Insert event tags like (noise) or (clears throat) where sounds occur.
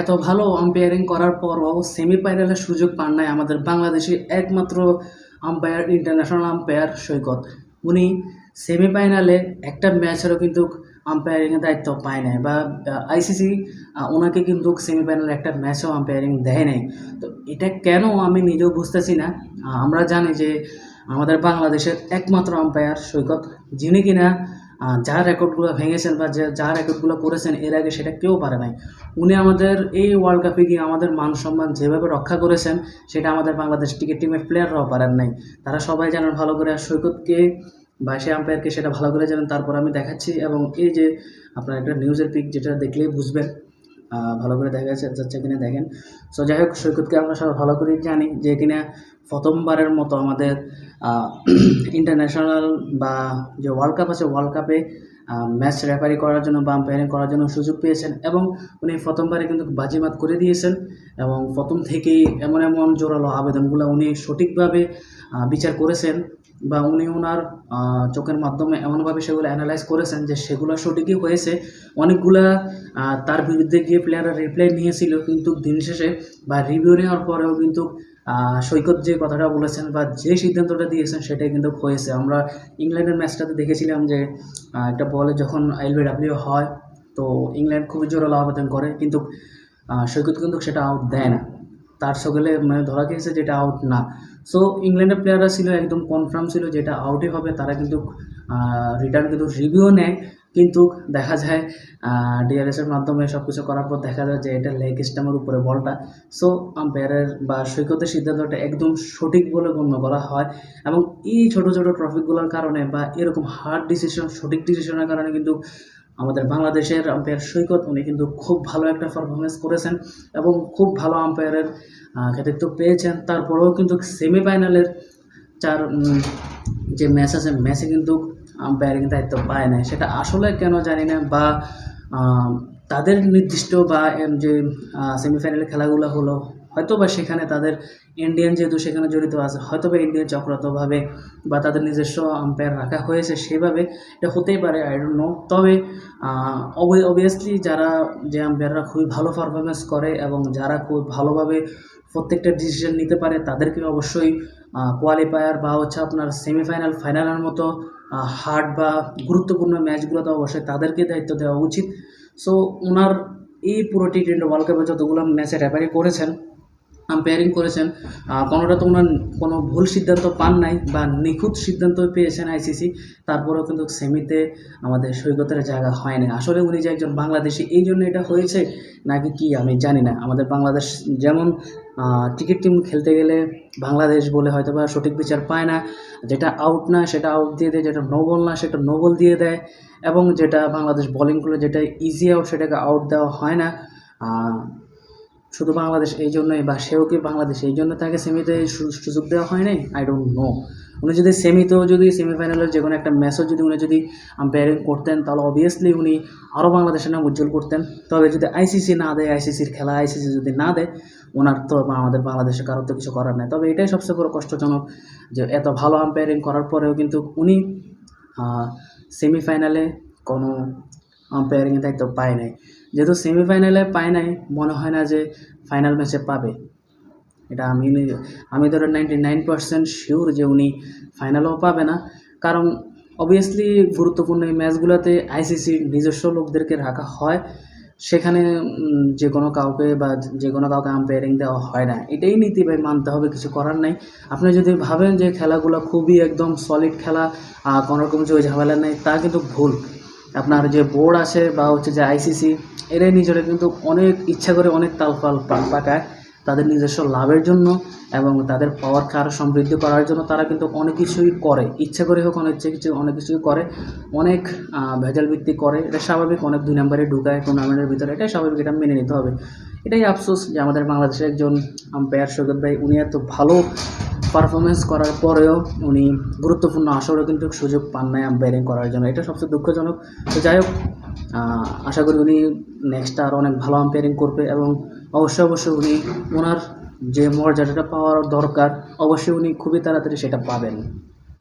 এত ভালো আম্পায়ারিং করার পরও সেমিফাইনালের সুযোগ পান নাই আমাদের বাংলাদেশি একমাত্র আম্পায়ার ইন্টারন্যাশনাল আম্পায়ার সৈকত। উনি সেমিফাইনালে একটা ম্যাচেরও কিন্তু আম্পায়ারিংয়ের দায়িত্ব পায় নাই বা আইসিসি ওনাকে কিন্তু সেমিফাইনালে একটা ম্যাচও আম্পায়ারিং দেয় নাই। তো এটা কেন আমি নিজেও বুঝতেছি না। আমরা জানি যে আমাদের বাংলাদেশের একমাত্র আম্পায়ার সৈকত, যিনি কিনা যার রেকর্ডগুলো ভেঙেছেন বা যে, যা রেকর্ডগুলো করেছেন, এর আগে সেটা কেউ পারে নাই। উনি আমাদের এই ওয়ার্ল্ড কাপে গিয়ে আমাদের মান সম্মান যেভাবে রক্ষা করেছেন, সেটা আমাদের বাংলাদেশ ক্রিকেট টিমের প্লেয়াররাও পারেন নাই। তারা সবাই জানেন ভালো করে আর সৈকতকে বা সে আম্পায়ারকে সেটা ভালো করে জানেন। তারপর আমি দেখাচ্ছি এবং এই যে আপনার একটা নিউজের পিক যেটা দেখলেই বুঝবেন। ভালো করে দেখা যাচ্ছে যাচ্ছে কিনা দেখেন। সো যাই হোক, সৈকতকে আমরা সবাই ভালো করেই জানি যে কিনা প্রথমবারের মতো আমাদের ইন্টারন্যাশনাল (clears throat) বা যে ওয়ার্ল্ড কাপ আছে ওয়ার্ল্ড কাপে ম্যাচ রেফারি করার জন্য বা আম্পায়ারিং করার জন্য সুযোগ পেয়েছেন এবং উনি প্রথমবারে কিন্তু বাজিমাত করে দিয়েছেন এবং প্রথম থেকেই এমন এমন জোরালো আবেদনগুলো উনি সঠিকভাবে বিচার করেছেন বা উনি ওনার চোখের মাধ্যমে এমনভাবে সেগুলো অ্যানালাইজ করেছেন যে সেগুলো সঠিকই হয়েছে। অনেকগুলা তার বিরুদ্ধে গিয়ে প্লেয়াররা রিপ্লাই নিয়েছিল কিন্তু দিন শেষে বা রিভিউ নেওয়ার পরেও কিন্তু সৈকত যে কথাটা বলেছেন বা যে সিদ্ধান্তটা দিয়েছেন সেটাই কিন্তু হয়েছে। আমরা ইংল্যান্ডের ম্যাচটাতে দেখেছিলাম যে একটা বলে যখন এলবিডাব্লিউ হয়, তো ইংল্যান্ড খুবই জোরালো আবেদন করে কিন্তু সৈকত কিন্তু সেটা আউট দেয় না। তার সকলে মানে ধরা গিয়েছে যেটা আউট না। সো ইংল্যান্ডের প্লেয়াররা ছিল, একদম কনফার্ম ছিল যেটা আউটই হবে। তারা কিন্তু রিটার্ন কিন্তু রিভিউ নেয়। কিন্তু দেখা যায় ডিআরএসের মাধ্যমে সব কিছু করার পর দেখা যায় যে এটা লেগ স্টামের উপরে বলটা। সো আম্পায়ারের বা সৈকতের সিদ্ধান্তটা একদম সঠিক বলে গণ্য করা হয় এবং এই ছোট ছোট ট্রফিকগুলোর কারণে বা এরকম হার্ড ডিসিশন সঠিক ডিসিশনের কারণে কিন্তু আমাদের বাংলাদেশের আম্পায়ার সৈকত, উনি কিন্তু খুব ভালো একটা পারফরমেন্স করেছেন এবং খুব ভালো আম্পায়ারের কৃতিত্ব পেয়েছেন। তারপরেও কিন্তু সেমিফাইনালের চার যে ম্যাচ আছে ম্যাচে কিন্তু আম্পায়ারিং দায়িত্ব পায় না সেটা আসলে কেন জানি না বা তাদের নির্দিষ্ট বা যে সেমিফাইনালের খেলাগুলো হলো হয়তো বা সেখানে তাদের ইন্ডিয়ান যেহেতু সেখানে জড়িত আছে হয়তো বা ইন্ডিয়ান চক্রান্তভাবে বা তাদের নিজস্ব আম্পায়ার রাখা হয়েছে সেভাবে এটা হতেই পারে আই ডোন্ট নো তবে অবভিয়াসলি যারা যে আম্পায়াররা খুবই ভালো পারফরমেন্স করে এবং যারা খুব ভালোভাবে প্রত্যেকটা ডিসিশন নিতে পারে, তাদেরকে অবশ্যই কোয়ালিফায়ার বা হচ্ছে আপনার সেমিফাইনাল ফাইনালের মতো হার্ড বা গুরুত্বপূর্ণ ম্যাচগুলো তো অবশ্যই তাদেরকে দায়িত্ব দেওয়া উচিত। সো ওনার এই পুরো টি টোয়েন্টি ওয়ার্ল্ড কাপে যতগুলো ম্যাচে রেফারি করেছেন আম্পায়ারিং করেছেন কোনোটা তো ওনার কোনো ভুল সিদ্ধান্ত পান নাই বা নিখুঁত সিদ্ধান্ত পেয়েছেন আইসিসি তারপরেও কিন্তু সেমিতে আমাদের সৈকতের জায়গা হয়নি আসলে উনি যে একজন বাংলাদেশি, এই জন্য এটা হয়েছে নাকি কি আমি জানি না। আমাদের বাংলাদেশ যেমন ক্রিকেট টিম খেলতে গেলে বাংলাদেশ বলে হয়তো বা সঠিক বিচার পায় না, যেটা আউট না সেটা আউট দিয়ে দেয়, যেটা নো বল না সেটা নো বল দিয়ে দেয়, এবং যেটা বাংলাদেশ বোলিং করলে যেটা ইজি আউট সেটাকে আউট দেওয়া হয় না। শুধু বাংলাদেশ এই জন্যই বা সেও কি বাংলাদেশ এই জন্য তাকে সেমিতে সুযোগ দেওয়া হয় নাই? আই ডোন্ট নো উনি যদি সেমিতেও যদি সেমিফাইনালের যে কোনো একটা ম্যাচও যদি উনি যদি আম্পায়ারিং করতেন, তাহলে অবভিয়াসলি উনি আরও বাংলাদেশের নাম উজ্জ্বল করতেন। তবে যদি আইসিসি না দেয় আইসিসির খেলা আইসিসি যদি না দেয় ওনার তো আমাদের বাংলাদেশে কারোর তো কিছু করার নাই। তবে এটাই সবচেয়ে বড় কষ্টজনক যে এত ভালো আম্পায়ারিং করার পরেও কিন্তু উনি সেমিফাইনালে কোনো আম্পায়ারিংয়ের দায়িত্ব পায় নাই। যেহেতু সেমিফাইনালে পায় নাই, মনে হয় না যে ফাইনাল ম্যাচে পাবে। এটা আমি আমি ধরো নাইনটি নাইন পার্সেন্ট শিওর যে উনি ফাইনালও পাবে না। কারণ অবভিয়াসলি গুরুত্বপূর্ণ এই ম্যাচগুলোতে আইসিসির নিজস্ব লোকদেরকে রাখা হয়। সেখানে যে কোনো কাউকে বা যে কোনো কাউকে আম্পায়ারিং দেওয়া হয় না। এটাই নীতি ভাই, মানতে হবে, কিছু করার নাই। আপনি যদি ভাবেন যে খেলাগুলো খুবই একদম সলিড খেলা কোনো রকম যে ঝামেলা নেই, তা কিন্তু ভুল। আপনার যে বোর্ড আছে বা হচ্ছে যে আইসিসি এরাই নিজেরা কিন্তু অনেক ইচ্ছা করে অনেক তালফাল পাকায় তাদের নিজস্ব লাভের জন্য এবং তাদের পাওয়ার কার সমৃদ্ধি করার জন্য তারা কিন্তু অনেক কিছুই করে। ইচ্ছা করে হোক অনেক কিছু, অনেক কিছুই করে। অনেক ভেজাল ভিত্তিক করে। এটা স্বাভাবিক, অনেক দুই নম্বরে ঢুকায় টুর্নামেন্টের ভিতরে। এটাই স্বাভাবিক, এটা মেনে নিতে হবে। এটাই আফসোস যে আমাদের বাংলাদেশের একজন আম্পায়ার সৈকত ভাই, উনি এত ভালো পারফরমেন্স করার পরেও উনি গুরুত্বপূর্ণ আসরেও কিন্তু সুযোগ পান নাই আম্পায়ারিং করার জন্য। এটা সবচেয়ে দুঃখজনক। তো যাই হোক আশা করি উনি নেক্সট আর অনেক ভালো আম্পায়ারিং করবে এবং অবশ্যই অবশ্যই উনি ওনার যে মর্যাদাটা পাওয়ার দরকার, অবশ্যই উনি খুবই তাড়াতাড়ি সেটা পাবেন।